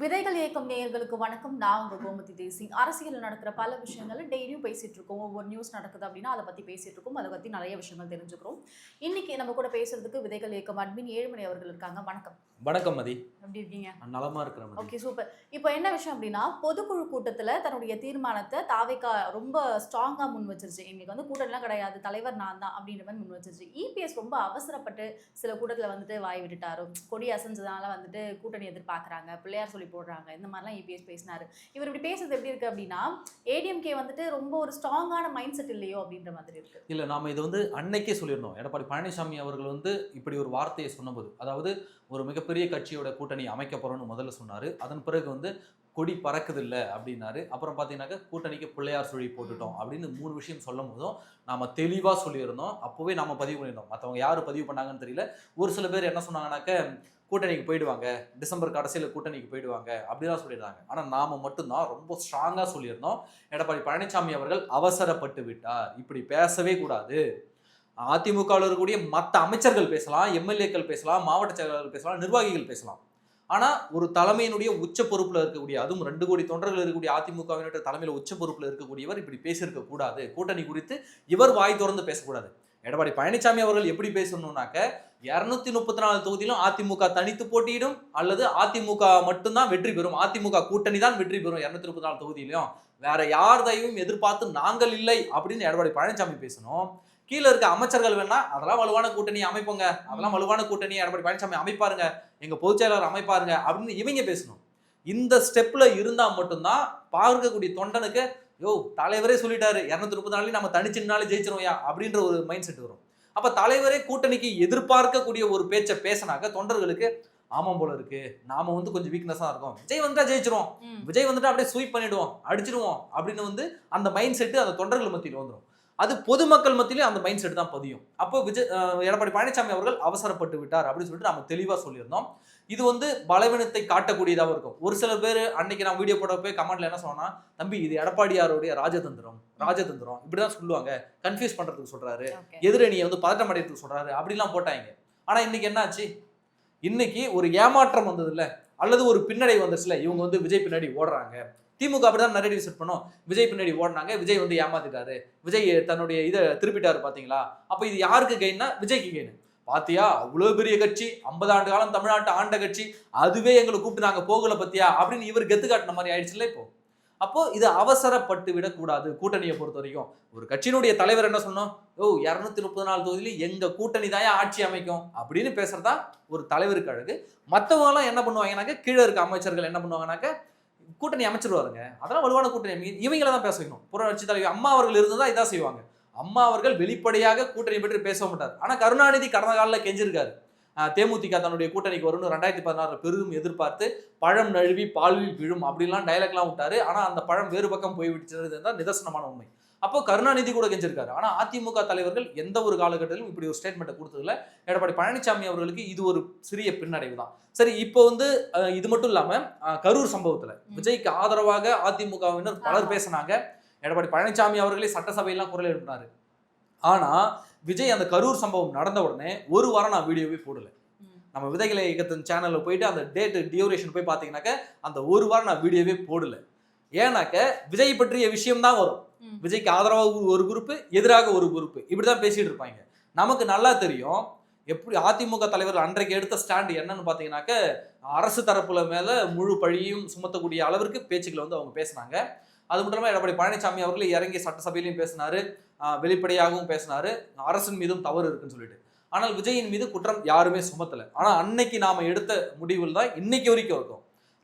விதைகள் இயக்கம் நேயர்களுக்கு வணக்கம். நான் உங்கள் கோமதி தேசிங் அரசியல் நடக்கிற பல விஷயங்களை டெய்லியும் பேசிகிட்டு இருக்கோம் ஒவ்வொரு நியூஸ் நடக்குது அப்படின்னா அதை பற்றி பேசிகிட்டு இருக்கோம் அதை பற்றி நிறைய விஷயங்கள் தெரிஞ்சுக்கிறோம். இன்றைக்கி நம்ம கூட பேசுறதுக்கு விதைகள் இயக்கம் அட்மின் ஏழுமணி அவர்கள் இருக்காங்க. வணக்கம். வணக்கம் மதி. எப்படி இருக்கீங்க? நலமா இருக்கிறேன் ஓகே சூப்பர் இப்போ என்ன விஷயம் அப்படின்னா பொதுக்குழு கூட்டத்துல தன்னுடைய தீர்மானத்தை தாவேக்கா ரொம்ப ஸ்ட்ராங்கா முன் வச்சிருச்சு. இன்னைக்கு வந்து கூட்டம்லாம் கிடையாது. தலைவர் நான் தான் அப்படின்ற மாதிரி முன் வச்சிருச்சு. இபிஎஸ் ரொம்ப அவசரப்பட்டு சில கூட்டத்துல வந்துட்டு வாய் விட்டுட்டாரு. கொடி அசைஞ்சதுனால வந்துட்டு கூட்டணி எதிர்பார்க்கறாங்க. பிள்ளையார் சொல்லி போடுறாங்க. இந்த மாதிரிலாம் இபிஎஸ் பேசினாரு. இவர் இப்படி பேசுறது எப்படி இருக்கு அப்படின்னா ஏடிஎம்கே வந்துட்டு ரொம்ப ஒரு ஸ்ட்ராங்கான மைண்ட் செட் இல்லையோ அப்படின்ற மாதிரி இருக்கு. இல்ல நாம இது வந்து அன்னைக்கே சொல்லியிருந்தோம் எடப்பாடி பழனிசாமி அவர்கள் வந்து இப்படி ஒரு வார்த்தையை சொன்னபோது. அதாவது ஒரு மிகப்பெரிய கட்சியோட கூட்டணி அமைக்க போறோம்னு முதல்ல சொன்னாரு. அதன் பிறகு வந்து கொடி பறக்குது இல்லை அப்படின்னாரு. அப்புறம் பார்த்தீங்கன்னாக்க கூட்டணிக்கு பிள்ளையார் சுழி போட்டுட்டோம் அப்படின்னு மூணு விஷயம் சொல்லும் போதும் நாம தெளிவாக சொல்லியிருந்தோம். அப்போவே நாம பதிவு பண்ணியிருந்தோம். மற்றவங்க யார் பதிவு பண்ணாங்கன்னு தெரியல. ஒரு சில பேர் என்ன சொன்னாங்கன்னாக்க கூட்டணிக்கு போயிடுவாங்க. டிசம்பர் கடைசியில் கூட்டணிக்கு போயிடுவாங்க அப்படிலாம் சொல்லியிருந்தாங்க. ஆனால் நாம மட்டும்தான் ரொம்ப ஸ்ட்ராங்காக சொல்லியிருந்தோம். எடப்பாடி பழனிசாமி அவர்கள் அவசரப்பட்டு விட்டார். இப்படி பேசவே கூடாது. அதிமுகவில் இருக்கக்கூடிய மற்ற அமைச்சர்கள் பேசலாம் எம்எல்ஏக்கள் பேசலாம் மாவட்ட செயலாளர்கள் பேசலாம் நிர்வாகிகள் பேசலாம். ஆனால் ஒரு தலைமையினுடைய உச்ச பொறுப்பில் இருக்கக்கூடிய அதுவும் ரெண்டு கோடி தொண்டர்கள் இருக்கக்கூடிய அதிமுகவினுடைய தலைமையில் உச்ச பொறுப்பில் இருக்கக்கூடியவர் இப்படி பேசியிருக்க கூடாது. கூட்டணி குறித்து இவர் வாய் திறந்து பேசக்கூடாது. எடப்பாடி பழனிசாமி அவர்கள் எப்படி பேசணும்னாக்க இரநூத்தி முப்பத்தி நாலு தொகுதியிலும் அதிமுக தனித்து போட்டியிடும் அல்லது அதிமுக மட்டும்தான் வெற்றி பெறும். அதிமுக கூட்டணி தான் வெற்றி பெறும் இரநூத்தி முப்பத்தி நாலு தொகுதியிலும். வேற யார் தயவும் எதிர்பார்த்து நாங்கள் இல்லை அப்படின்னு எடப்பாடி பழனிசாமி பேசணும். கீழே இருக்க அமைச்சர்கள் வேணா அதெல்லாம் வலுவான கூட்டணி அமைப்போங்க. அதெல்லாம் வலுவான கூட்டணி. எடப்பாடி பழனிசாமி அமைப்பாருங்க. எங்க பொதுச் செயலாளர் அமைப்பாருங்க. அப்படின்னு இவங்க பேசணும். இந்த ஸ்டெப்ல இருந்தா மட்டும்தான் பார்க்கக்கூடிய தொண்டனுக்கு யோ தலைவரே சொல்லிட்டாரு. இருநூத்தி முப்பது நாளையும் நம்ம தனிச்சுனாலே ஜெயிச்சிருவோம்யா. அப்படின்ற ஒரு மைண்ட் செட் வரும். அப்ப தலைவரே கூட்டணிக்கு எதிர்பார்க்கக்கூடிய ஒரு பேச்சை பேசினாக்க தொண்டர்களுக்கு ஆமாம் போல இருக்கு. நாம வந்து கொஞ்சம் வீக்னஸா இருக்கோம். விஜய் வந்தா ஜெயிச்சிரும். ம். விஜய் வந்துட்டு அப்படியே ஸ்வீப் பண்ணிடுவோம். அடிச்சிடுவோம் அப்படின்னு வந்து அந்த மைண்ட் செட்டு அந்த தொண்டர்கள் மத்தியில் வந்துடும் அது பொதுமக்கள் மத்தியிலும் அந்த மைண்ட் செட் தான் பதியும். அப்போ விஜய் எடப்பாடி பழனிசாமி அவர்கள் அவசரப்பட்டு விட்டார் அப்படின்னு சொல்லிட்டு நம்ம தெளிவாக சொல்லியிருந்தோம். இது வந்து பலவீனத்தை காட்டக்கூடியதாக இருக்கும். ஒரு சில பேர் அன்னைக்கு நான் வீடியோ போட போய் கமெண்ட்ல என்ன சொன்னா தம்பி இது எடப்பாடியாருடைய ராஜதந்திரம் ராஜதந்திரம். இப்படிதான் சொல்லுவாங்க. கன்ஃபியூஸ் பண்றதுக்கு சொல்றாரு. எதிரணியை வந்து பதட்டம் அடைறதுக்கு சொல்றாரு. அப்படிலாம் போட்டாங்க. ஆனா இன்னைக்கு என்னாச்சு? இன்னைக்கு ஒரு ஏமாற்றம் வந்தது இல்ல அல்லது ஒரு பின்னடை வந்துச்சுல இவங்க வந்து விஜய் பின்னாடி ஓடுறாங்க. திமுக அப்படி தான் நிறைய செட் பண்ணோம். விஜய் பின்னாடி ஓடினாங்க. விஜய் வந்து ஏமாத்திட்டாரு. விஜய் தன்னுடைய இதை திருப்பிட்டாரு பாத்தீங்களா? அப்போ இது யாருக்கு கெயின்னா விஜய்க்கு கெயின் பாத்தியா? அவ்வளவு பெரிய கட்சி. ஐம்பது ஆண்டு காலம் தமிழ்நாட்டு ஆண்ட கட்சி. அதுவே எங்களை கூப்பிட்டு நாங்க போகல பத்தியா? அப்படின்னு இவர் கெத்து காட்டின மாதிரி ஆயிடுச்சுல்ல இப்போ? அப்போ இது அவசரப்பட்டு விடக்கூடாது கூட்டணியை பொறுத்த வரைக்கும் ஒரு கட்சியினுடைய தலைவர் என்ன சொன்னோம்? ஓ இரநூத்தி முப்பது நாலு தொகுதியில் எங்க கூட்டணி தான் ஆட்சி அமைக்கும்? அப்படின்னு பேசுறதா ஒரு தலைவருக்கு அழகு. மற்றவங்க எல்லாம் என்ன பண்ணுவாங்கனாக்க கீழே இருக்க அமைச்சர்கள் என்ன பண்ணுவாங்கனாக்க கூட்டணி அமைச்சிருவாருங்க. அதெல்லாம் வலுவான கூட்டணி. இவங்கள தான் பேச வைக்கணும். புரட்சி தலைவி அம்மா அவர்கள் இருந்து தான் இதான் செய்வாங்க. அம்மா அவர்கள் வெளிப்படையாக கூட்டணி பற்றி பேச மாட்டார். ஆனால் கருணாநிதி கடந்த காலில் கெஞ்சிருக்காரு. தேமுதிக தன்னுடைய கூட்டணிக்கு வரும்னு ரெண்டாயிரத்தி பதினாறு பெரிதும் எதிர்பார்த்து பழம் நழுவி பால்வில் விழும் அப்படிலாம் டைலாக்லாம் விட்டாரு. ஆனால் அந்த பழம் வேறு பக்கம் போய் விட்டுறது தான் நிதர்சனமான உண்மை. அப்போ கருணாநிதி கூட கெஞ்சிருக்காரு. ஆனா அதிமுக தலைவர்கள் எந்த ஒரு காலகட்டத்திலும் இப்படி ஒரு ஸ்டேட்மெண்ட்டை கொடுத்ததில்ல. எடப்பாடி பழனிசாமி அவர்களுக்கு இது ஒரு சிறிய பின்னடைவு தான். சரி இப்போ வந்து இது மட்டும் இல்லாம அஹ், கரூர் சம்பவத்துல விஜய்க்கு ஆதரவாக அதிமுகவினர் பலர். பேசினாங்க. எடப்பாடி பழனிசாமி அவர்களே சட்டசபையெல்லாம் குரல் எழுப்பினாரு. ஆனா விஜய் அந்த கரூர் சம்பவம் நடந்த உடனே ஒரு வாரம் நான் வீடியோவே போடல. நம்ம விதைகளை இயக்கத்தின் சேனல்ல போயிட்டு அந்த டேட் டியூரேஷன் போய் பார்த்தீங்கன்னாக்க அந்த ஒரு வாரம் நான் வீடியோவே போடல. ஏன்னாக்க விஜய் பற்றிய விஷயம் தான் வரும். விஜய்க்கு ஆதரவாக ஒரு குரூப்பு எதிராக ஒரு குரூப் இப்படிதான் பேசிட்டு இருப்பாங்க. நமக்கு நல்லா தெரியும் எப்படி அதிமுக தலைவர் அன்றைக்கு எடுத்த ஸ்டாண்டு என்னன்னு பார்த்தீங்கன்னாக்க அரசு தரப்புல மேல முழு பழியும் சுமத்தக்கூடிய அளவிற்கு பேச்சுக்களை வந்து அவங்க பேசினாங்க. அது மட்டும் இல்லாமல் எடப்பாடி பழனிசாமி அவர்கள் இறங்கி சட்டசபையிலையும் பேசினாரு வெளிப்படையாகவும் பேசினாரு. அரசின் மீதும் தவறு இருக்குன்னு சொல்லிட்டு. ஆனால் விஜயின் மீது குற்றம் யாருமே சுமத்தலை. ஆனால் அன்னைக்கு நாம எடுத்த முடிவில் தான் இன்னைக்கு வரைக்கும் இருக்கும்.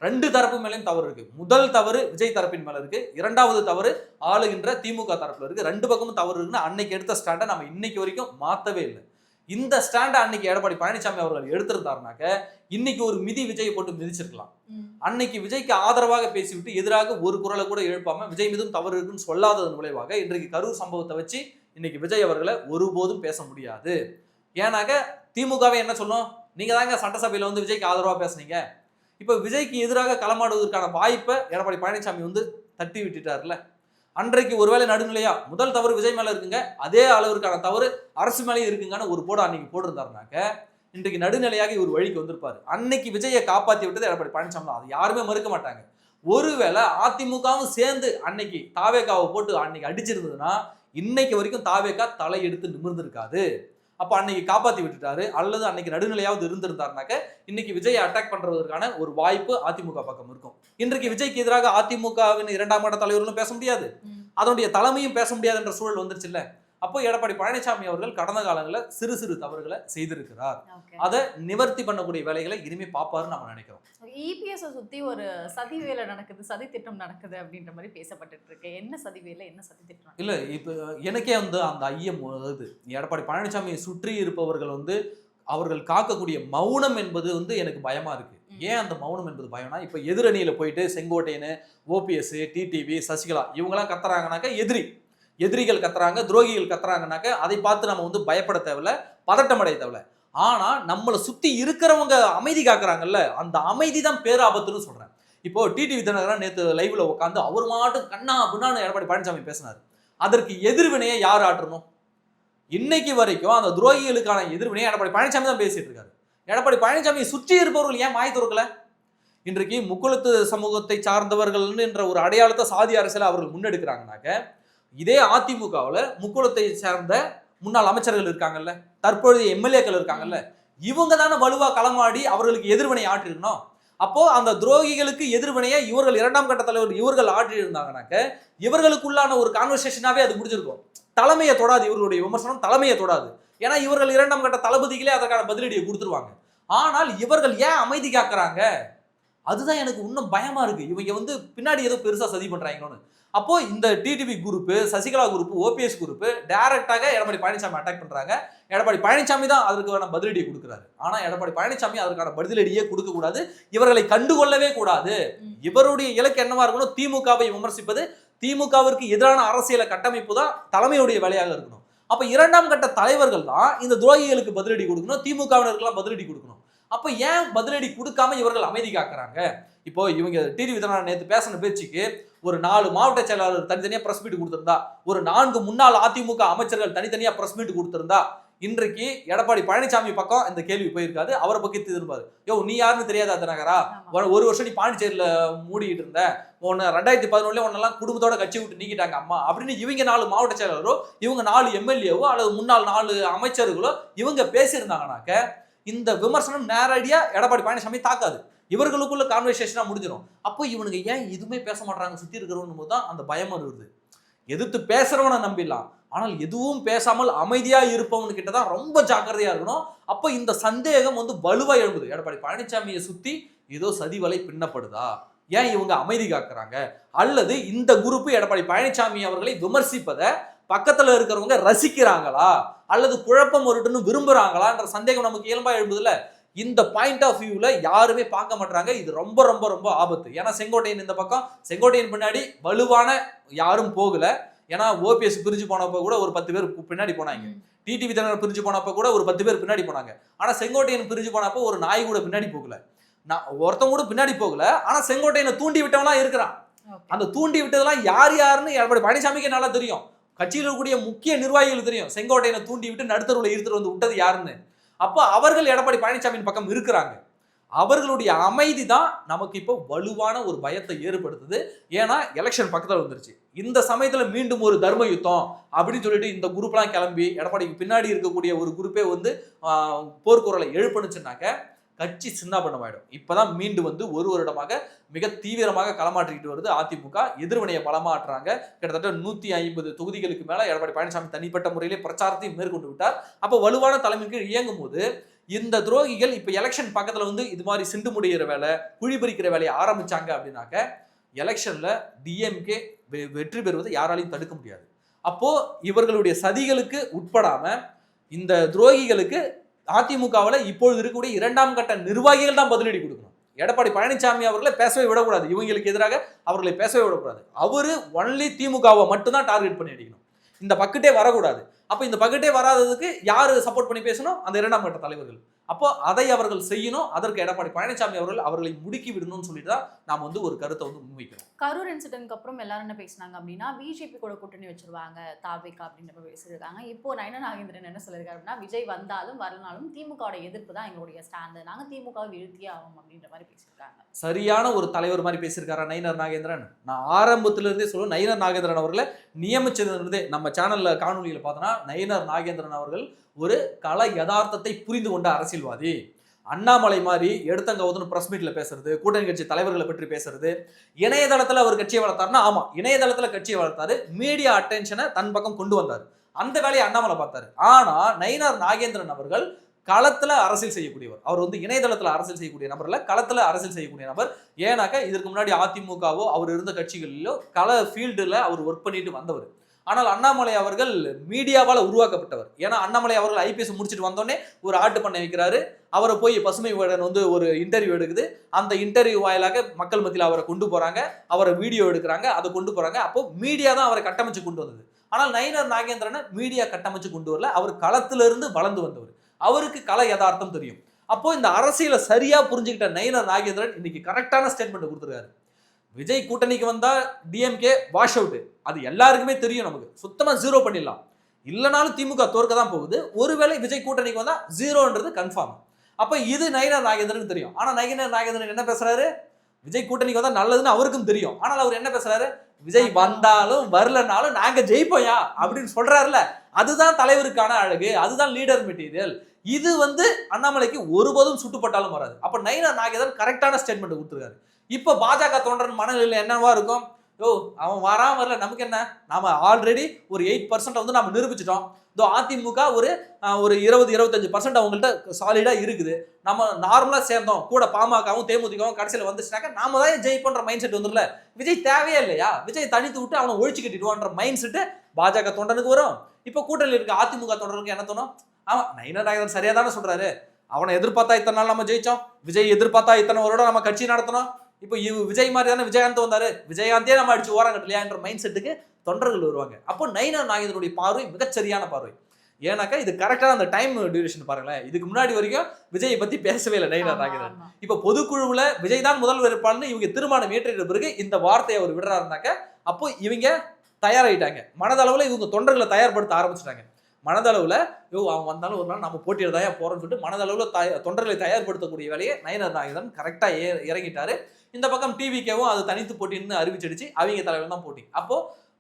ரெண்டு தரப்பு மேலேயும் தவறு இருக்கு. முதல் தவறு விஜய் தரப்பின் மேல இருக்கு. இரண்டாவது தவறு ஆளுகின்ற திமுக தரப்புல இருக்கு. ரெண்டு பக்கமும் தவறு இருக்குன்னு அன்னைக்கு எடுத்த ஸ்டாண்டை நம்ம இன்னைக்கு வரைக்கும் மாத்தவே இல்லை. இந்த ஸ்டாண்டை அன்னைக்கு எடப்பாடி பழனிசாமி அவர்கள் எடுத்திருந்தாருனாக்க இன்னைக்கு ஒரு மிதி விஜயை போட்டு மிதிச்சிருக்கலாம். அன்னைக்கு விஜய்க்கு ஆதரவாக பேசிவிட்டு எதிராக ஒரு குரலை கூட எழுப்பாம விஜய் மீதும் தவறு இருக்குன்னு சொல்லாததன் விளைவாக இன்றைக்கு கரூர் சம்பவத்தை வச்சு இன்னைக்கு விஜய் அவர்களை ஒருபோதும் பேச முடியாது. ஏன்னாக்க திமுகவே என்ன சொல்லும்? நீங்க தாங்க சட்டசபையில வந்து விஜய்க்கு ஆதரவா பேசுனீங்க. இப்போ விஜய்க்கு எதிராக களமாடுவதற்கான வாய்ப்பை எடப்பாடி பழனிசாமி வந்து தட்டி விட்டுட்டார்ல அன்றைக்கு ஒருவேளை நடுநிலையா முதல் தவறு விஜய் மேலே இருக்குங்க அதே அளவிற்கான தவறு அரசு மேலேயும் இருக்குங்கன்னு ஒரு போட அன்னைக்கு போட்டிருந்தாருனாக்க இன்றைக்கு நடுநிலையாக இவர் வழிக்கு வந்திருப்பாரு. அன்னைக்கு விஜயை காப்பாற்றி விட்டது எடப்பாடி பழனிசாமி தான். அது யாருமே மறுக்க மாட்டாங்க. ஒருவேளை அதிமுகவும் சேர்ந்து அன்னைக்கு தாவேக்காவை போட்டு அன்னைக்கு அடிச்சிருந்ததுன்னா இன்னைக்கு வரைக்கும் தாவேக்கா தலை எடுத்து நிமிர்ந்திருக்காது. அப்ப அன்னைக்கு காப்பாத்தி விட்டுட்டாரு. அல்லது அன்னைக்கு நடுநிலையாவது இருந்திருந்தாருனாக்க இன்னைக்கு விஜயை அட்டாக் பண்றதற்கான ஒரு வாய்ப்பு அதிமுக பக்கம் இருக்கும். இன்றைக்கு விஜய்க்கு எதிராக அதிமுகவின் இரண்டாம் கட்ட தலைவர்களும் பேச முடியாது. அதனுடைய தலைமையும் பேச முடியாது என்ற சூழல் வந்துருச்சுல்ல. அப்போ எடப்பாடி பழனிசாமி அவர்கள் கடந்த காலங்களில் சிறு சிறு தவறுகளை செய்திருக்கிறார். அதை நிவர்த்தி பண்ணக்கூடிய வேலைகளை இனிமே பாப்பாருன்னு நம்ம நினைக்கிறோம். இபிஎஸ் சுத்தி ஒரு சதி வேலை நடக்குது சதி திட்டம் நடக்குது அப்படின்ற மாதிரி பேசப்பட்டுட்டு இருக்கு. என்ன சதி வேலை என்ன சதி திட்டம்? இல்ல இப்போ எனக்கே வந்து அந்த ஐயம் வருது எடப்பாடி பழனிசாமியை சுற்றி இருப்பவர்கள் வந்து அவர்கள் காக்கக்கூடிய மௌனம் என்பது வந்து எனக்கு பயமா இருக்கு. ஏன் அந்த மௌனம் என்பது பயம்னா இப்போ எதிரணியில போயிட்டு செங்கோட்டையனு ஓபிஎஸ் டிடிவி சசிகலா இவங்கெல்லாம் கத்துறாங்கனாக்கா எதிரி. எதிரிகள் கத்துறாங்க துரோகிகள் கத்துறாங்கனாக்க அதை பார்த்து நம்ம வந்து பயப்பட தேவையில்ல பதட்டம் அடைய தேவையில்ல. ஆனால் நம்மளை சுற்றி இருக்கிறவங்க அமைதி காக்குறாங்கல்ல அந்த அமைதி தான் பேராபத்துன்னு சொல்கிறேன் இப்போ டிடிவி தினகரன் நேற்று லைவ்ல உட்காந்து அவர் மாட்டும் கண்ணா அப்படின்னு எடப்பாடி பழனிசாமி பேசினார். அதற்கு எதிர்வினையை யார் ஆற்றணும்? இன்னைக்கு வரைக்கும் அந்த துரோகிகளுக்கான எதிர்வினையை எடப்பாடி பழனிசாமி தான் பேசிட்டு இருக்காரு. எடப்பாடி பழனிசாமியை சுற்றி இருப்பவர்கள் ஏன் மாய் துறக்கல? இன்றைக்கு முக்குளத்து சமூகத்தை சார்ந்தவர்கள் என்ற ஒரு அடையாளத்தை சாதி அரசியல் அவர்கள் முன்னெடுக்கிறாங்கனாக்க இதே அதிமுகவில் முக்குளத்தை சேர்ந்த முன்னாள் அமைச்சர்கள் இருக்காங்கல்ல தற்பொழுது எம்எல்ஏக்கள் இருக்காங்கல்ல இவங்க தானே வலுவா களமாடி அவர்களுக்கு எதிர்வினை ஆற்றிருக்கணும். அப்போ அந்த துரோகிகளுக்கு எதிர்வினையை இவர்கள் இரண்டாம் கட்ட தலைவர் இவர்கள் ஆற்றி இருந்தாங்கனாக்க இவர்களுக்குள்ளான ஒரு கான்வர்சேஷனாவே அது முடிஞ்சிருக்கும். தலைமையை தொடாது இவர்களுடைய விமர்சனம் தலைமையை தொடாது. ஏன்னா இவர்கள் இரண்டாம் கட்ட தளபதிகளே அதற்கான பதிலடியை கொடுத்துருவாங்க. ஆனால் இவர்கள் ஏன் அமைதி காக்குறாங்க? அதுதான் எனக்கு இன்னும் பயமா இருக்கு. இவங்க வந்து பின்னாடி ஏதோ பெருசா சதி பண்றாங்களோன்னு. அப்போ இந்த TTV group Sasikala group OPS group டைரக்டாக எடப்பாடி பழனிசாமி அட்டாக் பண்றாங்க. எடப்பாடி பழனிசாமி தான் அதற்கான பதிலடியை கொடுக்குறாரு. ஆனா எடப்பாடி பழனிசாமி அதற்கான பதிலடியே கொடுக்க கூடாது இவர்களை கண்டுகொள்ளவே கூடாது. இவருடைய இலக்கு என்னவா இருக்கணும்? திமுகவை விமர்சிப்பது திமுகவிற்கு எதிரான அரசியலை கட்டமைப்பு தான் தலைமையுடைய வேலையாக இருக்கணும். அப்ப இரண்டாம் கட்ட தலைவர்கள் தான் இந்த துரோகிகளுக்கு பதிலடி கொடுக்கணும். திமுகவினருக்கெல்லாம் பதிலடி கொடுக்கணும். அப்ப ஏன் பதிலடி கொடுக்காம இவர்கள் அமைதி காக்குறாங்க? இப்போ இவங்க டிடி விதனா நேத்து பேசின பேச்சுக்கு ஒரு நாலு மாவட்ட செயலாளர் தனித்தனியா பிரஸ் மீட் கொடுத்திருந்தா ஒரு நான்கு முன்னாள் அதிமுக அமைச்சர்கள் தனித்தனியா பிரஸ் மீட் கொடுத்திருந்தா இன்றைக்கு எடப்பாடி பழனிசாமி பக்கம் இந்த கேள்வி போயிருக்காது. அவரை பக்கத்து இருப்பாரு யோ நீ யாருன்னு தெரியாதா தினகரா. ஒரு வருஷம் நீ பாண்டிச்சேரியில மூடிட்டு இருந்த. உன்னை ரெண்டாயிரத்தி பதினொன்னுல உன்னெல்லாம் குடும்பத்தோட கட்சி விட்டு நீக்கிட்டாங்க அம்மா. அப்படின்னு இவங்க நாலு மாவட்ட செயலாளரோ இவங்க நாலு எம்எல்ஏவோ அல்லது முன்னாள் நாலு அமைச்சர்களோ இவங்க பேசியிருந்தாங்கனாக்க இந்த விமர்சனம் நேரடியா எடப்பாடி பழனிசாமி தாக்காது. இவர்களுக்குள்ள கான்வர்சேஷனாக முடிஞ்சிடும் அப்போ இவனுங்க ஏன் எதுவுமே பேச மாட்டாங்க சுற்றி இருக்கிறவங்க போது தான் அந்த பயம் வருது. எதிர்த்து பேசுகிறவனை நம்பிடலாம். ஆனால் எதுவும் பேசாமல் அமைதியாக இருப்பவன் கிட்ட தான் ரொம்ப ஜாக்கிரதையாக இருக்கணும். அப்போ இந்த சந்தேகம் வந்து வலுவாக எழும்புது. எடப்பாடி பழனிசாமியை சுற்றி ஏதோ சதிவலை பின்னப்படுதா? ஏன் இவங்க அமைதி காக்குறாங்க? அல்லது இந்த குரூப் எடப்பாடி பழனிசாமி அவர்களை விமர்சிப்பதை பக்கத்தில் இருக்கிறவங்க ரசிக்கிறாங்களா? அல்லது குழப்பம் வருட்டுன்னு விரும்புகிறாங்களான்ற சந்தேகம் நமக்கு இயல்பாக எழும்புதுல இந்த பாயிண்ட் ஆஃப் வியூல யாருமே பார்க்க மாட்டாங்க இது ரொம்ப ரொம்ப ரொம்ப ஆபத்து. ஏன்னா செங்கோட்டையன் இந்த பக்கம் செங்கோட்டையன் பின்னாடி வலுவான யாரும் போகல. ஏன்னா ஓபிஎஸ் பிரிஞ்சு போனப்ப கூட ஒரு பத்து பேர் பின்னாடி போனாங்க. டிடிவி தினகரன் பிரிஞ்சு போனப்ப கூட ஒரு பத்து பேர் பின்னாடி போனாங்க. ஆனா செங்கோட்டையன் பிரிஞ்சு போனப்போ ஒரு நாய் கூட பின்னாடி போகல. நான் ஒருத்தன் கூட பின்னாடி போகல. ஆனா செங்கோட்டையனை தூண்டி விட்டவன்லாம் இருக்கிறான். அந்த தூண்டி விட்டதெல்லாம் யார் யாருன்னு எடப்பாடி பழனிசாமிக்கு நல்லா தெரியும். கட்சியில் இருக்கக்கூடிய முக்கிய நிர்வாகிகளுக்கு தெரியும். செங்கோட்டையனை தூண்டி விட்டு நடுத்தருவில் இருந்துட்டு வந்து விட்டது யாருன்னு. அப்போ அவர்கள் எடப்பாடி பழனிசாமியின் பக்கம் இருக்கிறாங்க. அவர்களுடைய அமைதி தான் நமக்கு இப்போ வலுவான ஒரு பயத்தை ஏற்படுத்துது. ஏன்னா எலெக்ஷன் பக்கத்தில் வந்துருச்சு. இந்த சமயத்தில் மீண்டும் ஒரு தர்ம யுத்தம் அப்படின்னு சொல்லிட்டு இந்த குரூப்லாம் கிளம்பி எடப்பாடிக்கு பின்னாடி இருக்கக்கூடிய ஒரு குரூப்பே வந்து போர்க்குரலை எழுப்பணுச்சுனாக்க கட்சி சின்னாபண்ணமாயிடும் இப்பதான் மீண்டும் வந்து ஒரு வருடமாக மிக தீவிரமாக களமாற்றிக்கிட்டு வருது அதிமுக. எதிர்வினையை பலமாற்றுறாங்க கிட்டத்தட்ட நூத்தி ஐம்பது தொகுதிகளுக்கு மேல எடப்பாடி பழனிசாமி தனிப்பட்ட முறையிலே பிரச்சாரத்தையும் மேற்கொண்டு விட்டார். அப்போ வலுவான தலைமைக்கு இயங்கும் போது இந்த துரோகிகள் இப்ப எலெக்ஷன் பக்கத்துல வந்து இது மாதிரி சிண்டு முடிகிற வேலை குழி பறிக்கிற வேலையை ஆரம்பிச்சாங்க அப்படின்னாக்க எலெக்ஷன்ல டிஎம்கே வெற்றி பெறுவதை யாராலையும் தடுக்க முடியாது. அப்போ இவர்களுடைய சதிகளுக்கு உட்படாம இந்த துரோகிகளுக்கு அதிமுகவில் இப்பொழுது இருக்கக்கூடிய இரண்டாம் கட்ட நிர்வாகிகள் தான் பதிலடி கொடுக்கணும். எடப்பாடி பழனிசாமி அவர்களை பேசவே விடக்கூடாது. இவங்களுக்கு எதிராக அவர்களை பேசவே விடக்கூடாது. அவர் ஒன்லி திமுகவை மட்டும்தான் டார்கெட் பண்ணி அடிக்கணும். இந்த பக்கெட்டே வரக்கூடாது. அப்போ இந்த பக்கெட்டே வராததுக்கு யார் சப்போர்ட் பண்ணி பேசணும்? அந்த இரண்டாம் கட்ட தலைவர்கள். அப்போ அதை அவர்கள் செய்யணும். அதற்கு எடப்பாடி பழனிசாமி அவர்கள் அவர்களை முடுக்கி விடணும்னு சொல்லிட்டு தான் நாம் வந்து ஒரு கருத்தை வந்து முன்வைக்கிறோம். கரூர் இன்சிடென்ட்க்கு அப்புறம் எல்லாரும் என்ன பேசினாங்க அப்படின்னா பிஜேபி கூட கூட்டணி வச்சிருவாங்க தாவேக்கா அப்படின்ற மாதிரி பேசியிருக்காங்க. இப்போ நயனா நாகேந்திரன் என்ன சொல்லியிருக்காரு அப்படின்னா விஜய் வந்தாலும் வரலனாலும் திமுகவோட எதிர்ப்பு தான் எங்களுடைய ஸ்டாண்டு நாங்க திமுக வீழ்த்தியே ஆகும் அப்படின்ற மாதிரி பேசியிருக்காங்க. சரியான ஒரு தலைவர் மாதிரி பேசியிருக்காரா நயினர் நாகேந்திரன்? நான் ஆரம்பத்துல இருந்தே சொல்லுவேன் நயினர் நாகேந்திரன் அவர்களை நியமிச்சதுலேருந்தே நம்ம சேனல்ல காணொலியில் பார்த்தோன்னா நயினர் நாகேந்திரன் அவர்கள் ஒரு கல யதார்த்தத்தை புரிந்து கொண்ட அரசியல்வாதி. அண்ணாமலை மாதிரி எடுத்தங்கவுதுன்னு பிரஸ் மீட்டில் பேசுறது கூட்டணி கட்சி தலைவர்களை பற்றி பேசுறது இணையதளத்தில் அவர் கட்சியை வளர்த்தாருன்னா ஆமாம் இணையதளத்தில் கட்சியை வளர்த்தாரு மீடியா அட்டென்ஷனை தன் பக்கம் கொண்டு வந்தார். அந்த வேலையை அண்ணாமலை பார்த்தாரு. ஆனால் நயினார் நாகேந்திரன் அவர்கள் களத்தில் அரசியல் செய்யக்கூடியவர். அவர் வந்து இணையதளத்தில் அரசியல் செய்யக்கூடிய நபர் களத்தில் அரசியல் செய்யக்கூடிய நபர். ஏன்னாக்கா இதற்கு முன்னாடி அதிமுகவோ அவர் இருந்த கட்சிகளிலோ கள ஃபீல்டில் அவர் ஒர்க் பண்ணிட்டு வந்தவர். ஆனால் அண்ணாமலை அவர்கள் மீடியாவால் உருவாக்கப்பட்டவர். ஏன்னா அண்ணாமலை அவர்கள் ஐபிஎஸ் முடிச்சுட்டு வந்தோடனே ஒரு ஆட்டு பண்ணை வைக்கிறாரு. அவரை போய் பசுமை வேடன் வந்து ஒரு இன்டர்வியூ எடுக்குது. அந்த இன்டர்வியூ வாயிலாக மக்கள் மத்தியில் அவரை கொண்டு போகிறாங்க அவரை வீடியோ எடுக்கிறாங்க. அதை கொண்டு போகிறாங்க அப்போ மீடியா தான் அவரை கட்டமைச்சு கொண்டு வந்தது. ஆனால் நயினர் நாகேந்திரனை மீடியா கட்டமைச்சு கொண்டு வரல. அவர் களத்திலிருந்து வளர்ந்து வந்தவர். அவருக்கு கலை யதார்த்தம் தெரியும். அப்போ இந்த அரசியலை சரியா புரிஞ்சுக்கிட்ட நயினர் நாகேந்திரன் இன்னைக்கு கரெக்டான ஸ்டேட்மெண்ட் கொடுத்துருக்காரு. விஜய் கூட்டணிக்கு வந்தா டிஎம்கே வாஷ் அவுட் அது எல்லாருக்குமே தெரியும் நமக்கு. சுத்தமா ஜீரோ பண்ணிடலாம். இல்லைனாலும் திமுக தோற்க தான் போகுது. ஒருவேளை விஜய் கூட்டணிக்கு வந்தா ஜீரோன்றது கன்ஃபார்ம் அப்ப இது நயினர் நாகேந்திரன் தெரியும். ஆனா நயினர் நாகேந்திரன் என்ன பேசுறாரு? விஜய் கூட்டணிக்கு வந்தா நல்லதுன்னு அவருக்கும் தெரியும். ஆனால் அவர் என்ன பேசுறாரு? விஜய் வந்தாலும் வரலனாலும் நாங்க ஜெயிப்போயா? அப்படின்னு சொல்றாருல அதுதான் தலைவருக்கான அழகு. அதுதான் லீடர் மெட்டீரியல் இது வந்து அண்ணாமலைக்கு ஒருபோதும் சுட்டுப்பட்டாலும் வராது. அப்ப நயினா நாகேந்திரன் கரெக்டான ஸ்டேட்மெண்ட் கொடுத்துருக்காரு. இப்போ பாஜக தொண்டர் மனநிலையில் என்னவா இருக்கும்? ஓ அவன் வராம வரல நமக்கு என்ன? நாம ஆல்ரெடி ஒரு எயிட் பர்சன்ட் வந்து நம்ம நிரூபிச்சிட்டோம். இதோ அதிமுக ஒரு ஒரு இருபது இருபத்தஞ்சு பர்சன்ட் அவங்கள்ட்ட சாலிடா இருக்குது. நம்ம நார்மலா சேர்ந்தோம். கூட பாமகவும் தேமுதிகவும் கடைசியில் வந்துச்சுனாக்கா நாம தான் ஜெயிப்போன்ற மைண்ட் செட் வந்துடல விஜய் தேவையே இல்லையா? விஜய் தனித்து விட்டு அவனை ஒழிச்சு கட்டிடுவான்ற மைண்ட் செட்டு பாஜக தொண்டனுக்கு வரும். இப்போ கூட்டணியில் இருக்க அதிமுக தொண்டனுக்கு என்ன தோணும்? ஆமா நயினர் நாயகன் சரியா தானே சொல்றாரு. அவனை எதிர்பார்த்தா இத்தனை நாள் நம்ம ஜெயிச்சோம். விஜய் எதிர்பார்த்தா இத்தனை வருடம் நம்ம கட்சி நடத்தணும் இப்போ இவ் விஜய் மாதிரி தானே விஜயகாந்த் வந்தாரு. விஜயகாந்தே நம்ம அடிச்சு ஓரம் கட்டலையான்ற மைண்ட் செட்டுக்கு தொண்டர்கள் வருவாங்க. அப்போ நயினர் நாயகனுடைய பார்வை மிகச்சரியான பார்வை. ஏன்னாக்கா இது கரெக்டான அந்த டைம் டியூரேஷன் பாருங்களேன். இதுக்கு முன்னாடி வரைக்கும் விஜயை பத்தி பேசவே இல்லை நாயகன். ஆமா. இப்ப பொதுக்குழுவுல விஜய் தான் முதல் வேட்பாளர்னு இவங்க தீர்மானம் ஏற்றிட்ட பிறகு இந்த வார்த்தையை அவர் விடுறாருனாக்க அப்போ இவங்க தயாராயிட்டாங்க. மனதளவுல இவங்க தொண்டர்களை தயார்படுத்த ஆரம்பிச்சிட்டாங்க. மனதளவுல யோ அவன் வந்தாலும் ஒரு நாள் நம்ம போட்டியிடதாயா போறோம்னு சொல்லிட்டு மனதளவுல தய தொண்டர்களை தயார்படுத்தக்கூடிய வேலையை நயனர் நாயகன் கரெக்டா ஏ இறங்கிட்டாரு. இந்த பக்கம் டிவிக்கேவும் அது தனித்து போட்டின்னு அறிவிச்சிடுச்சு. அவங்க தலைவர் தான் போட்டி. அப்போ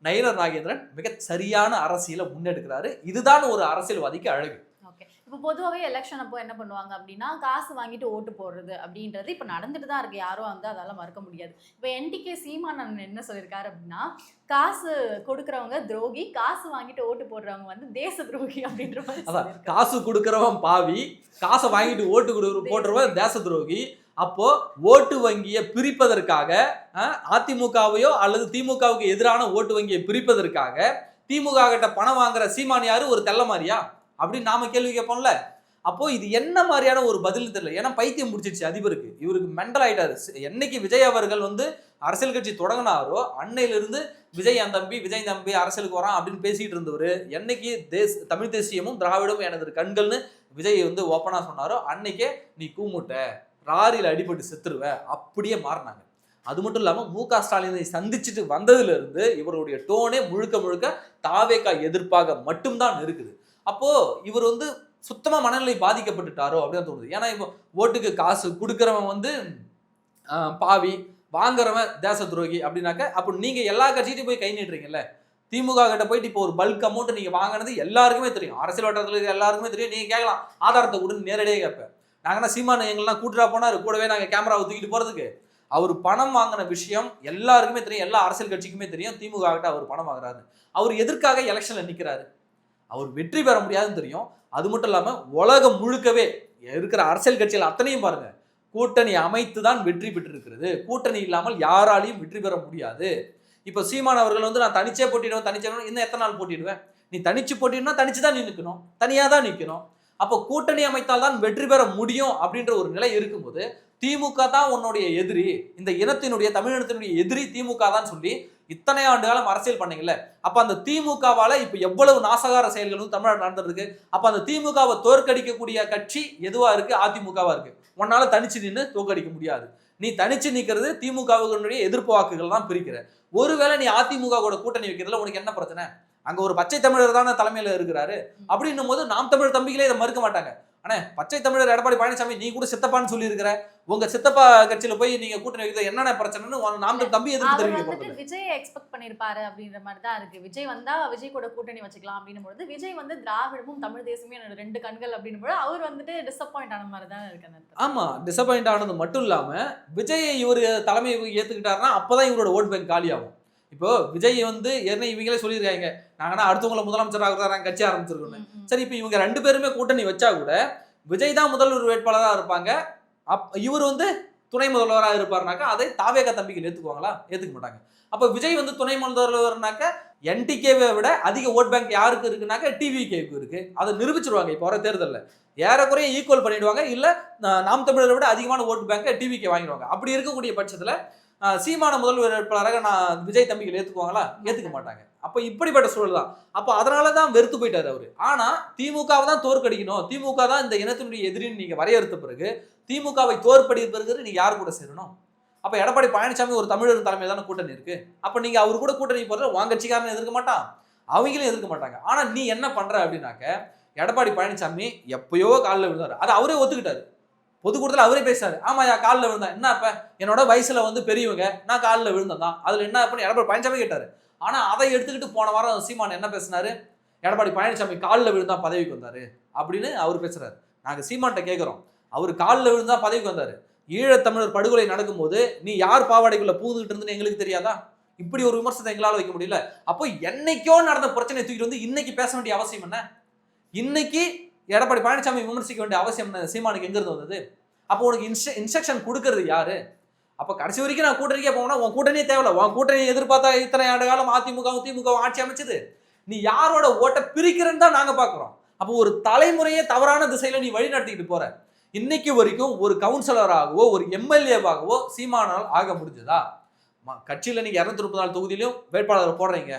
நயினர் நாகேந்திரன் மிக சரியான அரசியலை முன்னெடுக்கிறாரு. இதுதான் ஒரு அரசியல்வாதிக்கு அழகு. ஓகே. இப்போ பொதுவாகவே எலெக்ஷன் அப்போ என்ன பண்ணுவாங்க அப்படின்னா காசு வாங்கிட்டு ஓட்டு போடுறது அப்படின்றது இப்போ நடந்துட்டு தான் இருக்கு. யாரும் வந்து அதெல்லாம் மறுக்க முடியாது. இப்போ என்டிகே சீமானன் என்ன சொல்லியிருக்காரு அப்படின்னா காசு கொடுக்கறவங்க துரோகி காசு வாங்கிட்டு ஓட்டு போடுறவங்க வந்து தேச துரோகி அப்படின்ற மாதிரி. காசு கொடுக்கறவன் பாவி காசை வாங்கிட்டு ஓட்டு கொடு போடுறவன் தேச துரோகி. அப்போ ஓட்டு வங்கியை பிரிப்பதற்காக அதிமுகவையோ அல்லது திமுகவுக்கு எதிரான ஓட்டு வங்கியை பிரிப்பதற்காக திமுக கிட்ட பணம் வாங்குற சீமான் யாரு? ஒரு தெல்ல மாதிரியா அப்படின்னு நாம கேள்வி கேட்போம்ல. அப்போ இது என்ன மாதிரியான ஒரு பதில் தெரியல. ஏன்னா பைத்தியம் முடிச்சிருச்சு அதிபருக்கு. இவருக்கு மெண்டல் ஆயிட்டாரு. என்னைக்கு விஜய் அவர்கள் வந்து அரசியல் கட்சி தொடங்கினாரோ அன்னையிலிருந்து விஜய் என் தம்பி விஜய் தம்பி அரசியலுக்கு வரான் அப்படின்னு பேசிட்டு இருந்தவர் என்னைக்கு தேஸ் தமிழ் தேசியமும் திராவிடமும் எனது கண்கள்னு விஜய் வந்து ஓப்பனா சொன்னாரோ அன்னைக்கே நீ கூமுட்ட. ராரியில் அடிபட்டு செத்துருவேன் அப்படியே மாறினாங்க. அது மட்டும் இல்லாமல் மு க ஸ்டாலினை சந்திச்சுட்டு வந்ததுலேருந்து இவருடைய டோனே முழுக்க முழுக்க தாவேக்கா எதிர்ப்பாக மட்டும்தான் இருக்குது. அப்போது இவர் வந்து சுத்தமாக மனநிலை பாதிக்கப்பட்டுட்டாரோ அப்படின்னு தோணுது. ஏன்னா இப்போ ஓட்டுக்கு காசு கொடுக்குறவன் வந்து பாவி வாங்குறவன் தேச துரோகி அப்படின்னாக்க அப்போ நீங்கள் எல்லா கட்சியிட்டையும் போய் கை நீட்டுறீங்கல்ல? திமுக கிட்ட போயிட்டு இப்போ ஒரு பல்க் அமௌண்ட் நீங்கள் வாங்கினது எல்லாருக்குமே தெரியும். அரசியல் வட்டத்தில் எல்லாருக்குமே தெரியும். நீங்கள் கேட்கலாம். ஆதாரத்தை கொடுன்னு நேரடியாக கேட்பேன். நாங்கள்னா சீமான் எங்கெல்லாம் கூட்டுறா போனாரு கூடவே நாங்கள் கேமராவை தூக்கிட்டு போகிறதுக்கு அவர் பணம் வாங்கின விஷயம் எல்லாருக்குமே தெரியும் எல்லா அரசியல் கட்சிக்குமே தெரியும். திமுக கிட்ட அவர் பணம் வாங்குறாரு. அவர் எதற்காக எலெக்ஷனில் நிற்கிறாரு அவர் வெற்றி பெற முடியாதுன்னு தெரியும். அது மட்டும் இல்லாமல் உலகம் முழுக்கவே இருக்கிற அரசியல் கட்சிகள் அத்தனையும் பாருங்க கூட்டணி அமைத்து தான் வெற்றி பெற்றிருக்கிறது. கூட்டணி இல்லாமல் யாராலையும் வெற்றி பெற முடியாது. இப்போ சீமான் அவர்கள் வந்து நான் தனிச்சே போட்டிடுவேன் தனிச்சே இன்னும் எத்தனை நாள் போட்டிடுவேன்? நீ தனிச்சு போட்டிடுனா தனிச்சு தான் நீ நிற்கணும் தனியாக தான் நிற்கணும் அப்போ கூட்டணி அமைத்தால் தான் வெற்றி பெற முடியும் அப்படின்ற ஒரு நிலை இருக்கும்போது திமுக தான் உன்னுடைய எதிரி. இந்த இனத்தினுடைய தமிழினத்தினுடைய எதிரி திமுக தான் சொல்லி இத்தனை ஆண்டு காலம் அரசியல் பண்ணீங்கல்ல. அப்ப அந்த திமுகவால இப்ப எவ்வளவு நாசகார செயல்களும் தமிழ்நாடு நடந்துருக்கு. அப்ப அந்த திமுகவை தோற்கடிக்கக்கூடிய கட்சி எதுவா இருக்கு? அதிமுகவா இருக்கு. உன்னால தனிச்சு நின்று தோற்கடிக்க முடியாது. நீ தனிச்சு நிக்கிறது திமுகவுடைய எதிர்ப்பு வாக்குகள் தான் பிரிக்கிற. ஒருவேளை நீ அதிமுக கூட கூட்டணி வைக்கிறதுல உனக்கு என்ன பிரச்சனை? அங்க ஒரு பச்சை தமிழர் தானே தலைமையில இருக்கிறாரு. அப்படின்னும் போது நாம் தமிழர் தம்பிகளே இதை மறுக்க மாட்டாங்க. அண்ணே பச்சை தமிழர் எடப்பாடி பழனிசாமி நீ கூட சித்தப்பான்னு சொல்லி இருக்கிற உங்க சித்தப்பா கட்சியில போய் நீங்க கூட்டணி வைக்கிறது என்னென்ன பிரச்சனைன்னு நாம் தம்பி எதிர்ப்பு தெரிவிக்க விஜய் எக்ஸ்பெக்ட் பண்ணிருப்பாரு அப்படின்ற மாதிரி தான் இருக்கு. விஜய் வந்தா விஜய் கூட கூட்டணி வச்சுக்கலாம் அப்படின்னும் பொழுது விஜய் வந்து திராவிடமும் தமிழ் தேசமும் என்னோட ரெண்டு கண்கள் அப்படின்னும் போது அவர் வந்துட்டு டிசப்பாயிண்ட் ஆன மாதிரி தான் இருக்கு. ஆமா டிசப்பாயிண்ட் ஆனது மட்டும் இல்லாம விஜய் இவர் தலைமை ஏத்துக்கிட்டாருன்னா அப்பதான் இவரோட ஓட் பேங்க் காலியாகும். இப்போ விஜய் வந்து ஏற்கனவே இவங்களே சொல்லியிருக்காங்க நாங்கன்னா அடுத்தவங்களை முதலமைச்சர் ஆகுறாங்க கட்சி ஆரம்பிச்சிருக்கோம். சரி இப்போ இவங்க ரெண்டு பேருமே கூட்டணி வச்சா கூட விஜய் தான் முதல்வர் வேட்பாளராக இருப்பாங்க. அப் இவர் வந்து துணை முதல்வராக இருப்பாருனாக்கா அதை தாவேக தம்பிகள் ஏற்றுக்குவாங்களா ஏற்றுக்க மாட்டாங்க. அப்போ விஜய் வந்து துணை முதல்வர்னாக்க என்டிகேவை விட அதிக ஓட் பேங்க் யாருக்கு இருக்குனாக்கா டிவிகேக்கு இருக்கு. அதை நிரூபிச்சிருவாங்க இப்போ வர தேர்தலில். ஏறக்குறைய ஈக்குவல் பண்ணிடுவாங்க. இல்லை நாம் தமிழரை விட அதிகமான ஓட் பேங்கை டிவிகே வாங்கிடுவாங்க. அப்படி இருக்கக்கூடிய பட்சத்தில் சீமான முதல்வர் வேட்பாளராக நான் விஜய் தம்பிகள் ஏற்றுக்குவாங்களா ஏற்றுக்க மாட்டாங்க. அப்போ இப்படிப்பட்ட சூழல் தான். அப்போ அதனால தான் வெறுத்து போயிட்டாரு அவரு. ஆனா திமுகவை தான் தோற்கடிக்கணும். திமுக தான் இந்த இனத்தினுடைய எதிரின்னு நீங்க வரையறுத்த பிறகு திமுகவை தோற்படி பிறகு நீங்க யார் கூட சேரணும்? அப்ப எடப்பாடி பழனிசாமி ஒரு தமிழர் தலைமையில் தானே கூட்டணி இருக்கு. அப்ப நீங்க அவர் கூட கூட்டணி போறது உங்க கட்சிக்காரன் எதிர்க்க மாட்டான். அவங்களும் எதிர்க்க மாட்டாங்க. ஆனா நீ என்ன பண்ற அப்படின்னாக்க எடப்பாடி பழனிசாமி எப்பயோ காலில் விழுந்தாரு. அதை அவரே ஒத்துக்கிட்டாரு. பொதுக்கூட்டத்தில் அவரே பேசினார் ஆமா யா காலில் விழுந்தேன் என்ன இப்போ என்னோட வயசுல வந்து பெரியவங்க நான் காலில் விழுந்தேன் தான் அதில் என்ன அப்படின்னு எடப்பாடி பழனிசாமி கேட்டார். ஆனால் அதை எடுத்துக்கிட்டு போன வாரம் சீமான் என்ன பேசினாரு? எடப்பாடி பழனிசாமி காலில் விழுந்தா பதவிக்கு வந்தார் அப்படின்னு அவர் பேசுறாரு. நாங்கள் சீமான்ட்ட கேட்குறோம் அவர் காலில் விழுந்தா பதவிக்கு வந்தார். ஈழத்தமிழர் படுகொலை நடக்கும்போது நீ யார் பாவாடைக்குள்ள பூந்துகிட்டு இருந்துன்னு எங்களுக்கு தெரியாதா? இப்படி ஒரு விமர்சனத்தை எங்களால் வைக்க முடியல. அப்போ என்னைக்கோ நடந்த பிரச்சனையை தூக்கிட்டு வந்து இன்னைக்கு பேச வேண்டிய அவசியம் என்ன? இன்னைக்கு எடப்பாடி பழனிசாமி விமர்சிக்க வேண்டிய அவசியம் சீமானுக்கு எங்கிருந்து வந்தது? அப்போ உனக்கு இன்ஸ்ட் இன்ஸ்ட்ரக்ஷன் கொடுக்கறது யாரு? அப்போ கடைசி வரைக்கும் நான் கூட்டணிக்கே போனா உன் கூட்டணியே தேவையில்ல. உன் கூட்டணி எதிர்பார்த்தா இத்தனை ஆண்டு காலம் அதிமுக திமுக ஆட்சி அமைச்சது. நீ யாரோட ஓட்டை பிரிக்கிறேன்னு தான் நாங்கள் பார்க்குறோம் அப்போ ஒரு தலைமுறையே தவறான திசையில் நீ வழி நடத்திக்கிட்டு போற. இன்னைக்கு வரைக்கும் ஒரு கவுன்சிலராகவோ ஒரு எம்எல்ஏவாகவோ சீமானால் ஆக முடிஞ்சதா? கட்சியில் நீங்கள் இரநூத்தி முப்பது நாலு தொகுதியிலும் வேட்பாளரை போடுறீங்க.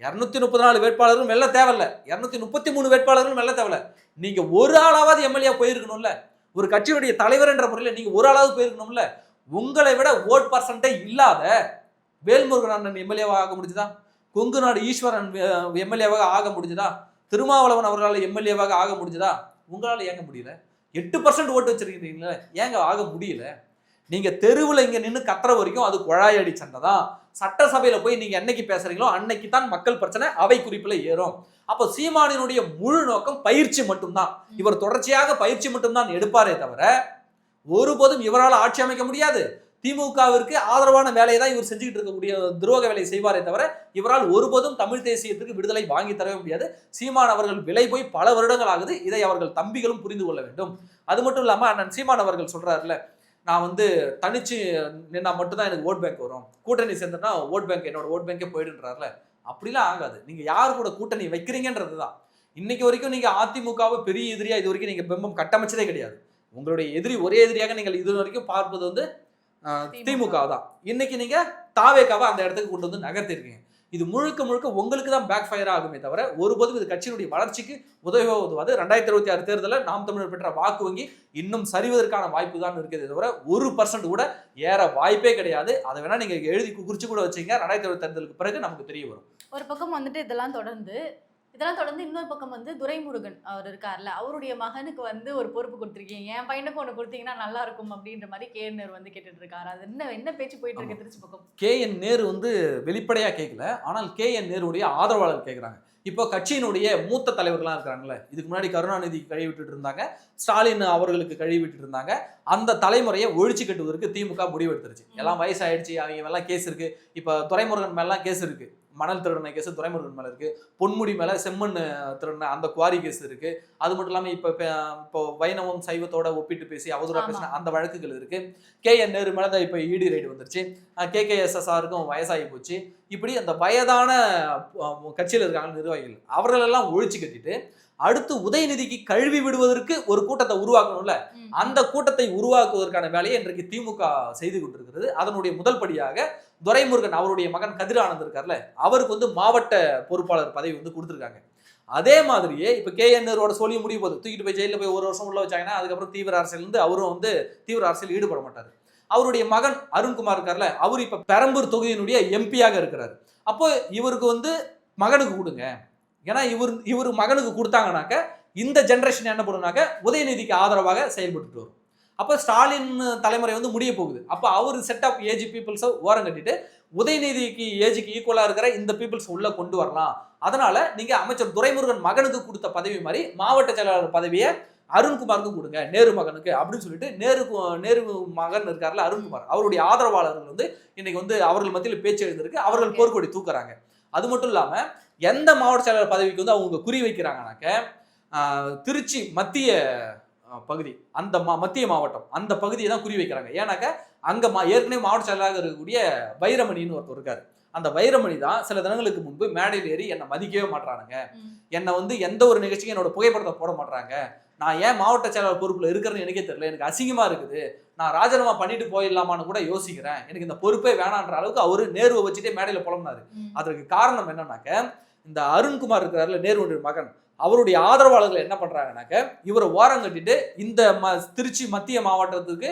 இரநூத்தி முப்பது நாலு வேட்பாளரும் வெல்ல தேவையில்ல. இரநூத்தி முப்பத்தி மூணு வேட்பாளர்களும் வெல்ல தேவையில்ல. நீங்க ஒரு ஆளாவது எம்எல்ஏ போயிருக்கணும்ல ஒரு கட்சியுடைய தலைவர் என்ற முறையில் நீங்க ஒரு ஆளாவது போயிருக்கணும்ல உங்களை விட ஓட் பர்சன்டே இல்லாத வேல்முருகன் அண்ணன் எம்எல்ஏவாக ஆக முடிஞ்சுதா? கொங்கு நாடு ஈஸ்வரன் எம்எல்ஏவாக ஆக முடிஞ்சுதா? திருமாவளவன் அவர்களால் எம்எல்ஏவாக ஆக முடிஞ்சுதா? உங்களால் ஏங்க முடியல? எட்டு பர்சன்ட் ஓட்டு வச்சிருக்கீங்களே ஏங்க ஆக முடியல? நீங்க தெருவில் இங்க நின்று கத்துற வரைக்கும் அது குழாயடி சண்டை தான். சட்டசபையில போய் நீங்க என்னைக்கு பேசுறீங்களோ அன்னைக்கு தான் மக்கள் பிரச்சனை அவை குறிப்புல ஏறும். அப்போ சீமானினுடைய முழு நோக்கம் பயிற்சி மட்டும்தான். இவர் தொடர்ச்சியாக பயிற்சி மட்டும்தான் எடுப்பாரே தவிர ஒருபோதும் இவரால் ஆட்சி அமைக்க முடியாது. திமுகவிற்கு ஆதரவான வேலையை தான் இவர் செஞ்சுக்கிட்டு இருக்கக்கூடிய துரோக வேலையை செய்வாரே தவிர இவரால் ஒருபோதும் தமிழ் தேசியத்துக்கு விடுதலை வாங்கி தரவே முடியாது. சீமான் அவர்கள் விலை போய் பல வருடங்கள் ஆகுது. இதை அவர்கள் தம்பிகளும் புரிந்து கொள்ள வேண்டும். அது மட்டும் இல்லாம அண்ணன் சீமான் அவர்கள் சொல்றாருல நான் வந்து தனிச்சு நின்னா மட்டும்தான் எனக்கு ஓட் பேங்க் வரும். கூட்டணி சேர்ந்தேன்னா ஓட் பேங்க் என்னோட ஓட் பேங்கே போயிடுன்றாருல அப்படிலாம் ஆகாது. நீங்க யார் கூட கூட்டணி வைக்கிறீங்கன்றது தான் இன்னைக்கு வரைக்கும் நீங்க அதிமுகவை பெரிய எதிரியா இது வரைக்கும் நீங்க பிம்பம் கட்டமைச்சதே கிடையாது. உங்களுடைய எதிரி ஒரே எதிரியாக நீங்கள் இது வரைக்கும் பார்ப்பது வந்து திமுக. தான் இன்னைக்கு நீங்க தாவேக்காவை அந்த இடத்துக்கு கொண்டு வந்து நகர்த்திருக்கீங்க. இது முழுக்க முழுக்க உங்களுக்கு தான் பேக் ஃபயர் ஆகுமே தவிர ஒருபோதும் இது கட்சியினுடைய வளர்ச்சிக்கு உதவ உதவாது. ரெண்டாயிரத்தி இருபத்தி ஆறு தேர்தலில் நாம் தமிழர் பெற்ற வாக்கு வங்கி இன்னும் சரிவதற்கான வாய்ப்பு தான் இருக்குது தவிர ஒரு பர்சன்ட் கூட ஏற வாய்ப்பே கிடையாது. அதை வேணா நீங்க எழுதி குறிச்சு கூட வச்சீங்க. ரெண்டாயிரத்தி இருபத்தி தேர்தலுக்கு பிறகு நமக்கு தெரிய வரும். ஒரு பக்கம் வந்துட்டு இதெல்லாம் தொடர்ந்து இதெல்லாம் தொடர்ந்து இன்னொரு பக்கம் வந்து துரைமுருகன் அவர் இருக்கார்ல அவருடைய மகனுக்கு வந்து ஒரு பொறுப்பு கொடுத்துருக்கீங்க. என் பையனுக்கு ஒன்று கொடுத்தீங்கன்னா நல்லா இருக்கும் அப்படின்ற மாதிரி கேர்னர் வந்து கேட்டுட்டு இருக்காரு அது என்ன என்ன பேச்சு போயிட்டு இருக்கு திருச்சி பக்கம்? கே என் நேரு வந்து வெளிப்படையா கேட்கல ஆனால் கே என் நேருடைய ஆதரவாளர் கேட்குறாங்க இப்போ கட்சியினுடைய மூத்த தலைவர்கள்லாம் இருக்கிறாங்கல்ல இதுக்கு முன்னாடி கருணாநிதி கழுவி விட்டுட்டு இருந்தாங்க ஸ்டாலின் அவர்களுக்கு கழுவி விட்டுட்டு இருந்தாங்க அந்த தலைமுறையை ஒழிச்சு கட்டுவதற்கு திமுக முடிவெடுத்துருச்சு. எல்லாம் வயசாயிடுச்சு அவங்க எல்லாம் கேஸ் இருக்கு. இப்போ துரைமுருகன் மேலாம் கேஸ் இருக்கு. மணல் திருடனை கேஸ் துரைமுருகன் மேல இருக்கு. பொன்முடி மேல செம்மண் திருடன அந்த குவாரி கேஸ் இருக்கு. அது மட்டும் இல்லாம இப்போ இப்போ வைணவம் சைவத்தோட ஒப்பிட்டு பேசி அவதூறா ஆமா. பேசின அந்த வழக்குகள் இருக்கு. கே என் நேரு மேல தான் இப்போ இடி ரைடு வந்துருச்சு. கே கே எஸ்எஸ்ஆருக்கும் வயசாகி போச்சு. இப்படி அந்த வயதான கட்சியில் இருக்காங்க நிர்வாகிகள் அவர்களெல்லாம் ஒழிச்சு கட்டிட்டு அடுத்து உதயநிதிக்கு கழுவி விடுவதற்கு ஒரு கூட்டத்தை உருவாக்கணும்ல. அந்த கூட்டத்தை உருவாக்குவதற்கான வேலையை இன்றைக்கு திமுக செய்து கொண்டிருக்கிறது. அதனுடைய முதல் படியாக துரைமுருகன் அவருடைய மகன் கதிர் ஆனந்த் இருக்கார்ல அவருக்கு வந்து மாவட்ட பொறுப்பாளர் பதவி வந்து கொடுத்துருக்காங்க. அதே மாதிரியே இப்ப கே என் நேருவோட சொல்லி முடிய போகுது தூக்கிட்டு போய் ஜெயிலில் போய் ஒரு வருஷம் உள்ள வச்சாங்கன்னா அதுக்கப்புறம் தீவிர அரசியல் இருந்து அவரும் வந்து தீவிர அரசியல் ஈடுபட மாட்டார். அவருடைய மகன் அருண்குமார் இருக்கார்ல அவர் இப்ப பெரம்பூர் தொகுதியினுடைய எம்பியாக இருக்கிறார். அப்போ இவருக்கு வந்து மகனுக்கு கொடுங்க. ஏன்னா இவர் இவர் மகனுக்கு கொடுத்தாங்கனாக்க இந்த ஜெனரேஷன் என்ன பண்ணுனாக்க உதயநிதிக்கு ஆதரவாக செயல்பட்டு வரும். அப்போ ஸ்டாலின் தலைமுறை வந்து முடிய போகுது. அப்போ அவர் செட் ஆஃப் ஏஜ் பீப்புள்ஸை ஓரம் கட்டிட்டு உதயநிதிக்கு ஏஜுக்கு ஈக்குவலாக இருக்கிற இந்த பீப்புள்ஸ் உள்ள கொண்டு வரலாம். அதனால நீங்க அமைச்சர் துரைமுருகன் மகனுக்கு கொடுத்த பதவி மாதிரி மாவட்ட செயலாளர் பதவியை அருண்குமாருக்கும் கொடுங்க நேரு மகனுக்கு அப்படின்னு சொல்லிட்டு நேரு நேரு மகன் இருக்கார்ல அருண்குமார் அவருடைய ஆதரவாளர்கள் வந்து இன்னைக்கு வந்து அவர்கள் மத்தியில் பேச்சு எழுந்திருக்கு அவர்கள். போர்க்கொடி தூக்குறாங்க. அது மட்டும் இல்லாம எந்த மாவட்ட செயலாளர் பதவிக்கு வந்து அவங்க குறி வைக்கிறாங்கனாக்க திருச்சி மத்திய பகுதி அந்த மா மத்திய மாவட்டம் அந்த பகுதியை தான் குறி வைக்கிறாங்க. ஏன்னாக்க அங்க மா ஏற்கனவே மாவட்ட செயலாளராக இருக்கக்கூடிய வைரமணின்னு ஒருத்தர் இருக்காரு. அந்த வைரமணி தான் சில தினங்களுக்கு முன்பு மேடையில் ஏறி என்னை மதிக்கவே மாட்றானுங்க. ம். என்னை வந்து எந்த ஒரு நிகழ்ச்சிக்கும் என்னோட புகைப்படத்தை போட மாட்றாங்க. நான் ஏன் மாவட்ட செயலாளர் பொறுப்புல இருக்கிறேன்னு எனக்கே தெரியல. எனக்கு அசிங்கமா இருக்குது. நான் ராஜினாமா பண்ணிட்டு போயிடலாமான்னு கூட யோசிக்கிறேன். எனக்கு இந்த பொறுப்பே வேணான்ற அளவுக்கு அவரு நேருவை வச்சுட்டே மேடையில புலம்புனாரு. அதற்கு காரணம் என்னன்னாக்க இந்த அருண்குமார் இருக்கிறார்ல நேருடைய மகன் அவருடைய ஆதரவாளர்கள் என்ன பண்ணுறாங்கனாக்க இவரை ஓரம் கட்டிட்டு இந்த ம திருச்சி மத்திய மாவட்டத்துக்கு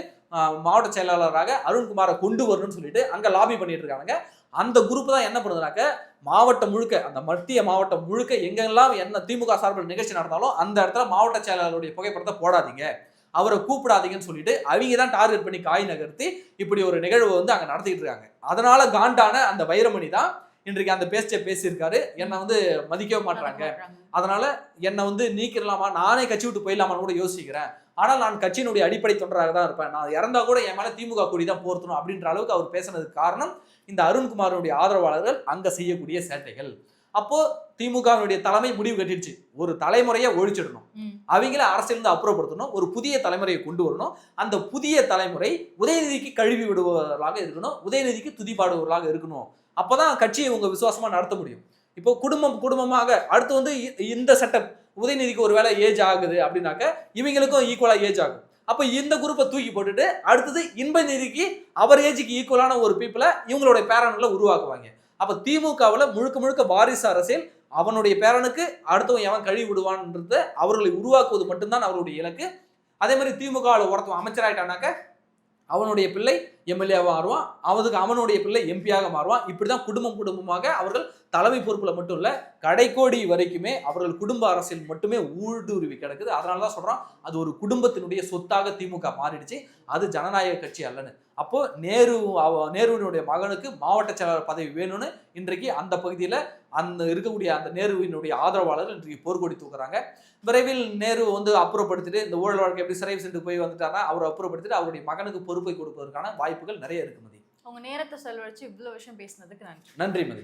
மாவட்ட செயலாளராக அருண்குமாரை கொண்டு வரணும்னு சொல்லிட்டு அங்கே லாபி பண்ணிட்டு இருக்காங்க அந்த குரூப் தான் என்ன பண்ணுதுனாக்க மாவட்டம் முழுக்க அந்த மத்திய மாவட்டம் முழுக்க எங்கெல்லாம் என்ன திமுக சார்பில் நிகழ்ச்சி நடந்தாலும் அந்த இடத்துல மாவட்ட செயலாளருடைய புகைப்படத்தை போடாதீங்க. அவரை கூப்பிடாதீங்கன்னு சொல்லிட்டு அவங்க தான் டார்கெட் பண்ணி காய் நகர்த்தி இப்படி ஒரு நிகழ்வு வந்து அங்கே நடத்திட்டு இருக்காங்க. அதனால காண்டான அந்த வைரமணி தான் இன்றைக்கு அந்த பேச்சை பேசியிருக்காரு. என்னை வந்து மதிக்கவே மாட்றாங்க. அதனால என்னை வந்து நீக்கிடலாமா நானே கட்சி விட்டு போயிடலாமான்னு கூட யோசிக்கிறேன். ஆனால் நான் கட்சியினுடைய அடிப்படை தொண்டராக தான் இருப்பேன். நான் இறந்தா கூட என் மேல திமுக கொடி தான் போர்த்தணும் அப்படின்ற அளவுக்கு அவர் பேசுனதுக்கு காரணம் இந்த அருண்குமாரனுடைய ஆதரவாளர்கள் அங்க செய்யக்கூடிய சேட்டைகள். அப்போ திமுகவினுடைய தலைமை முடிவு கட்டிடுச்சு. ஒரு தலைமுறையை ஒழிச்சிடணும். அவங்கள அரசியலிருந்து அப்புறப்படுத்தணும். ஒரு புதிய தலைமுறையை கொண்டு வரணும். அந்த புதிய தலைமுறை உதயநிதிக்கு கழுவி விடுபவர்களாக இருக்கணும். உதயநிதிக்கு துதிப்பாடுபவர்களாக இருக்கணும். அப்போ தான் கட்சியை இவங்க விசுவாசமாக நடத்த முடியும். இப்போ குடும்பம் குடும்பமாக அடுத்து வந்து இ- இந்த செட்டப் உதயநிதிக்கு ஒரு வேளை ஏஜ் ஆகுது அப்படின்னாக்க இவங்களுக்கும் ஈக்குவலாக ஏஜ் ஆகும். அப்போ இந்த குரூப்பை தூக்கி போட்டுட்டு அடுத்தது இன்ப நிதிக்கு அவர் ஏஜுக்கு ஈக்குவலான ஒரு பீப்புளை இவங்களுடைய பேரன்களை உருவாக்குவாங்க. அப்போ திமுகவில் முழுக்க முழுக்க வாரிசு அரசியல் அவனுடைய பேரனுக்கு அடுத்தவன் எவன் கழுவி விடுவான்றத அவர்களை உருவாக்குவது மட்டும்தான் அவருடைய இலக்கு. அதே மாதிரி திமுகவில் ஒருத்தவன் அமைச்சராயிட்டானாக்க அவனுடைய பிள்ளை எம்எல்ஏவாக மாறுவான் அவனுக்கு அவனுடைய பிள்ளை எம்பியாக மாறுவான். இப்படி தான் குடும்பம் குடும்பமாக அவர்கள் தலைமை பொறுப்பில் மட்டும் இல்லை கடைக்கோடி வரைக்குமே அவர்கள் குடும்ப அரசியல் மட்டுமே ஊடுருவி கிடக்குது. அதனால தான் சொல்கிறோம் அது ஒரு குடும்பத்தினுடைய சொத்தாக திமுக மாறிடுச்சு. அது ஜனநாயக கட்சி அல்லன்னு. அப்போ நேரு நேருவினுடைய மகனுக்கு மாவட்ட செயலாளர் பதவி வேணும்னு இன்றைக்கு அந்த பகுதியில் அந்த இருக்கக்கூடிய அந்த நேருவினுடைய ஆதரவாளர்கள் இன்றைக்கு போர்க்கொடி தூக்குறாங்க. விரைவில் நேரு வந்து அப்புறப்படுத்திட்டு இந்த ஊழல் வழக்கு எப்படி சிறை சென்று போய் வந்துட்டாருன்னா அவரை அப்புறப்படுத்திட்டு அவருடைய மகனுக்கு பொறுப்பை கொடுப்பதற்கான வாய்ப்புகள் நிறைய இருக்கு மதி. உங்க நேரத்தை செலவழிச்சு இவ்வளவு விஷயம் பேசினதுக்கு நன்றி. நன்றி மதி.